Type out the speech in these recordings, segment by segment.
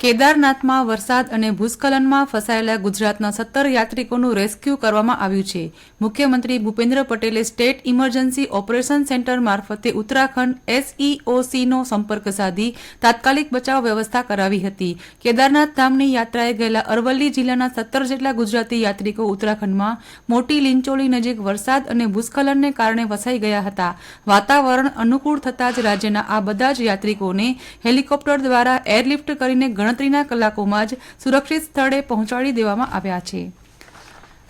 કેદારનાથમાં વરસાદ અને ભૂસ્ખલનમાં ફસાયેલા ગુજરાતના સત્તર યાત્રિકોનું રેસ્ક્યુ કરવામાં આવ્યું છે. મુખ્યમંત્રી ભૂપેન્દ્ર પટેલે સ્ટેટ ઇમરજન્સી ઓપરેશન સેન્ટર મારફતે ઉત્તરાખંડ એસઈઓસીનો સંપર્ક સાધી તાત્કાલિક બચાવ વ્યવસ્થા કરાવી હતી. કેદારનાથ ધામની યાત્રાએ ગયેલા અરવલ્લી જિલ્લાના સત્તર જેટલા ગુજરાતી યાત્રિકો ઉત્તરાખંડમાં મોટી લીંચોળી નજીક વરસાદ અને ભૂસ્ખલનને કારણે ફસાઈ ગયા હતા. વાતાવરણ અનુકૂળ થતાં જ રાજ્યના આ બધા જ યાત્રિકોને હેલિકોપ્ટર દ્વારા એરલિફ્ટ કરીને ગણતરીના કલાકોમાં જ સુરક્ષિત સ્થળે પહોંચાડી દેવામાં આવ્યા છે.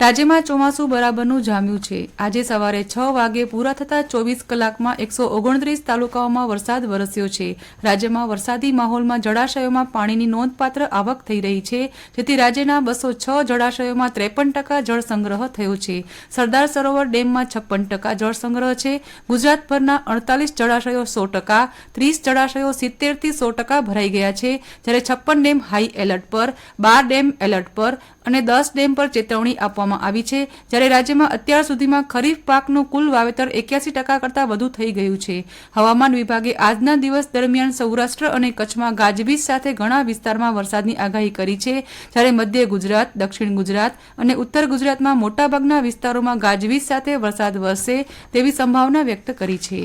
રાજ્યમાં ચોમાસું બરાબરનું જામ્યું છે. આજે સવારે છ વાગે પૂરા થતા ચોવીસ કલાકમાં એકસો ઓગણત્રીસ તાલુકાઓમાં વરસાદ વરસ્યો છે. રાજ્યમાં વરસાદી માહોલમાં જળાશયોમાં પાણીની નોંધપાત્ર આવક થઈ રહી છે. જેથી રાજ્યના બસો છ જળાશયોમાં ત્રેપન ટકા જળ સંગ્રહ થયો છે. સરદાર સરોવર ડેમમાં છપ્પન ટકા જળ સંગ્રહ છે. ગુજરાતભરના અડતાલીસ જળાશયો સો ટકા, ત્રીસ જળાશયો સિત્તેરથી સો ટકા ભરાઈ ગયા છે. જ્યારે છપ્પન ડેમ હાઈ એલર્ટ પર, બાર ડેમ એલર્ટ પર અને દસ ડેમ પર ચેતવણી આપવામાં આવી છે. જ્યારે રાજ્યમાં અત્યાર સુધીમાં ખરીફ પાકનું કુલ વાવેતર એક્યાસી ટકા કરતાં વધુ થઈ ગયું છે. હવામાન વિભાગે આજના દિવસ દરમિયાન સૌરાષ્ટ્ર અને કચ્છમાં ગાજવીજ સાથે ઘણા વિસ્તારમાં વરસાદની આગાહી કરી છે. જ્યારે મધ્ય ગુજરાત, દક્ષિણ ગુજરાત અને ઉત્તર ગુજરાતમાં મોટાભાગના વિસ્તારોમાં ગાજવીજ સાથે વરસાદ વરસે તેવી સંભાવના વ્યક્ત કરી છે.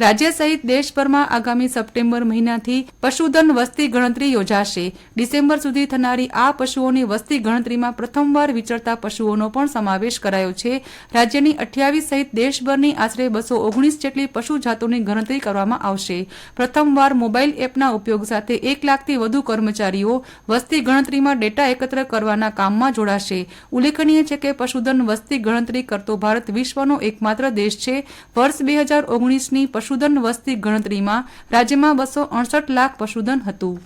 રાજ્ય સહિત દેશભરમાં આગામી સપ્ટેમ્બર મહિનાથી પશુધન વસ્તી ગણતરી યોજાશે. ડિસેમ્બર સુધી થનારી આ પશુઓની વસ્તી ગણતરીમાં પ્રથમવાર વિચરતા પશુઓનો પણ સમાવેશ કરાયો છે. રાજ્યની અઠ્યાવીસ સહિત દેશભરની આશરે બસો ઓગણીસ જેટલી પશુ જાતોની ગણતરી કરવામાં આવશે. પ્રથમવાર મોબાઈલ એપના ઉપયોગ સાથે એક લાખથી વધુ કર્મચારીઓ વસ્તી ગણતરીમાં ડેટા એકત્ર કરવાના કામમાં જોડાશે. ઉલ્લેખનીય છે કે પશુધન વસ્તી ગણતરી કરતો ભારત વિશ્વનો એકમાત્ર દેશ છે. વર્ષ બે હજાર ઓગણીસની પશુધન વસ્તી ગણતરીમાં રાજ્યમાં બસો અડસઠ લાખ પશુધન હતું.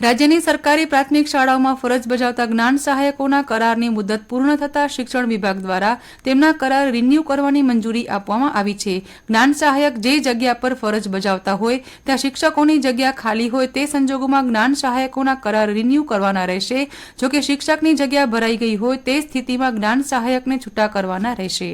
રાજ્યની સરકારી પ્રાથમિક શાળાઓમાં ફરજ બજાવતા જ્ઞાન સહાયકોના કરારની મુદત પૂર્ણ થતાં શિક્ષણ વિભાગ દ્વારા તેમના કરાર રિન્યૂ કરવાની મંજૂરી આપવામાં આવી છે. જ્ઞાન સહાયક જે જગ્યા પર ફરજ બજાવતા હોય, ત્યાં શિક્ષકોની જગ્યા ખાલી હોય તે સંજોગોમાં જ્ઞાન સહાયકોના કરાર રિન્યૂ કરવાના રહેશે. જોકે શિક્ષકની જગ્યા ભરાઈ ગઈ હોય તે સ્થિતિમાં જ્ઞાન સહાયકને છૂટા કરવાના રહેશે.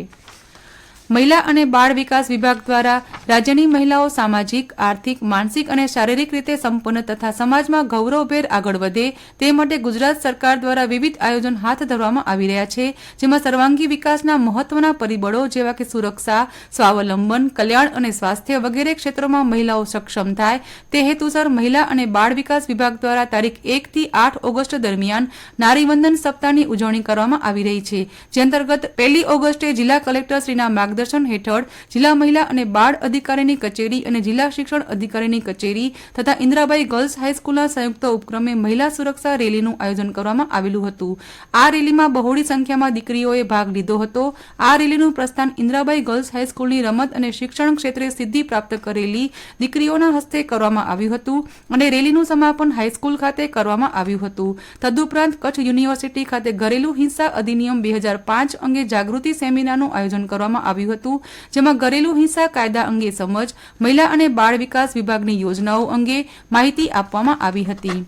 મહિલા અને બાળ વિકાસ વિભાગ દ્વારા રાજ્યની મહિલાઓ સામાજિક, આર્થિક, માનસિક અને શારીરિક રીતે સંપન્ન તથા સમાજમાં ગૌરવભેર આગળ વધે તે માટે ગુજરાત સરકાર દ્વારા વિવિધ આયોજન હાથ ધરવામાં આવી રહ્યા છે, જેમાં સર્વાંગી વિકાસના મહત્વના પરિબળો જેવા કે સુરક્ષા, સ્વાવલંબન, કલ્યાણ અને સ્વાસ્થ્ય વગેરે ક્ષેત્રોમાં મહિલાઓ સક્ષમ થાય. તે હેતુસર મહિલા અને બાળ વિકાસ વિભાગ દ્વારા તારીખ એકથી આઠ ઓગસ્ટ દરમિયાન નારીવંદન સપ્તાહની ઉજવણી કરવામાં આવી રહી છે. જે અંતર્ગત પહેલી ઓગસ્ટે જિલ્લા કલેક્ટરશ્રીના માર્ગદર્શન માર્ગદર્શન હેઠળ જિલ્લા મહિલા અને બાળ અધિકારીની કચેરી અને જિલ્લા શિક્ષણ અધિકારીની કચેરી તથા ઇન્દ્રાબાઈ ગર્લ્સ હાઈસ્કૂલના સંયુક્ત ઉપક્રમે મહિલા સુરક્ષા રેલીનું આયોજન કરવામાં આવેલું હતું. આ રેલીમાં બહોળી સંખ્યામાં દીકરીઓએ ભાગ લીધો હતો. આ રેલીનું પ્રસ્થાન ઇન્દ્રાબાઈ ગર્લ્સ હાઈસ્કૂલની રમત અને શિક્ષણ ક્ષેત્રે સિદ્ધિ પ્રાપ્ત કરેલી દીકરીઓના હસ્તે કરવામાં આવ્યું હતું અને રેલીનું સમાપન હાઈસ્કૂલ ખાતે કરવામાં આવ્યું હતું. તદુપરાંત કચ્છ યુનિવર્સિટી ખાતે ઘરેલુ હિંસા અધિનિયમ બે હજાર પાંચ અંગે જાગૃતિ સેમિનારનું આયોજન કરવામાં આવ્યું હતું, જેમાં ઘરેલુ હિંસા કાયદા અંગે સમજ, મહિલા અને બાળ વિકાસ વિભાગની યોજનાઓ અંગે માહિતી આપવામાં આવી હતી.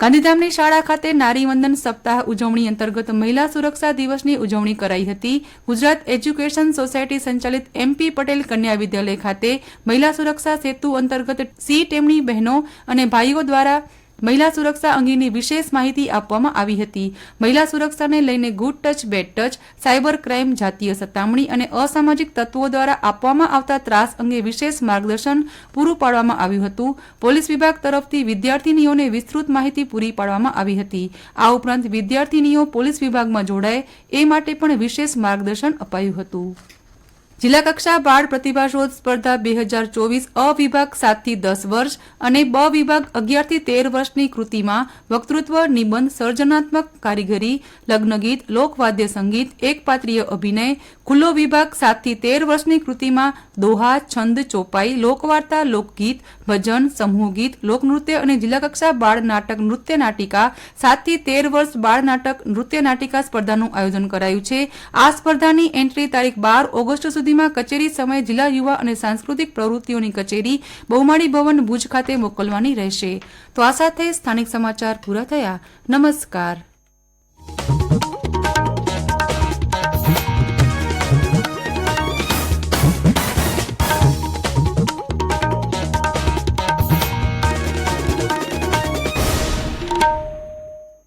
ગાંધીધામની શાળા ખાતે નારીવંદન સપ્તાહ ઉજવણી અંતર્ગત મહિલા સુરક્ષા દિવસની ઉજવણી કરાઈ હતી. ગુજરાત એજ્યુકેશન સોસાયટી સંચાલિત એમપી પટેલ કન્યા વિદ્યાલય ખાતે મહિલા સુરક્ષા સેતુ અંતર્ગત સી ટેમની બહેનો અને ભાઈઓ દ્વારા મહિલા સુરક્ષા અંગેની વિશેષ માહિતી આપવામાં આવી હતી. મહિલા સુરક્ષાને લઈને good touch, bad touch, cyber crime, જાતીય સતામણી અને અસામાજિક તત્વો દ્વારા આપવામાં આવતા ત્રાસ અંગે વિશેષ માર્ગદર્શન પૂરું પાડવામાં આવ્યું હતું. પોલીસ વિભાગ તરફથી વિદ્યાર્થીનીઓને વિસ્તૃત માહિતી પૂરી પાડવામાં આવી હતી. આ ઉપરાંત વિદ્યાર્થીનીઓ પોલીસ વિભાગમાં જોડાય, એ માટે પણ વિશેષ માર્ગદર્શન અપાયું હતું. જિલ્લા કક્ષા બાળ પ્રતિભાશોધ સ્પર્ધા બે હજાર ચોવીસ અ વિભાગ સાતથી દસ વર્ષ અને બ વિભાગ અગિયારથી તેર વર્ષની કૃતિમાં વક્તૃત્વ, નિબંધ, સર્જનાત્મક કારીગરી, લગ્નગીત, લોકવાદ્ય સંગીત એકપાત્રીય અભિનય ખુલ્લો વિભાગ સાતથી તેર વર્ષની કૃતિમાં દોહા, છંદ, ચોપાઈ, લોકવાર્તા, લોકગીત, ભજન સમૂહ ગીત લોકનૃત્ય અને જિલ્લા કક્ષા બાળ નાટક નૃત્ય નાટિકા સાતથી તેર વર્ષ બાળ નાટક નૃત્ય નાટિકા સ્પર્ધાનું આયોજન કરાયું છે. આ સ્પર્ધાની એન્ટ્રી તારીખ બાર ઓગસ્ટ સુધીમાં કચેરી સમયે જિલ્લા યુવા અને સાંસ્કૃતિક પ્રવૃત્તિઓની કચેરી, બહુમાળી ભવન, ભુજ ખાતે મોકલવાની રહેશે. તો આ સાથે સ્થાનિક સમાચાર પૂરા થયા. નમસ્કાર.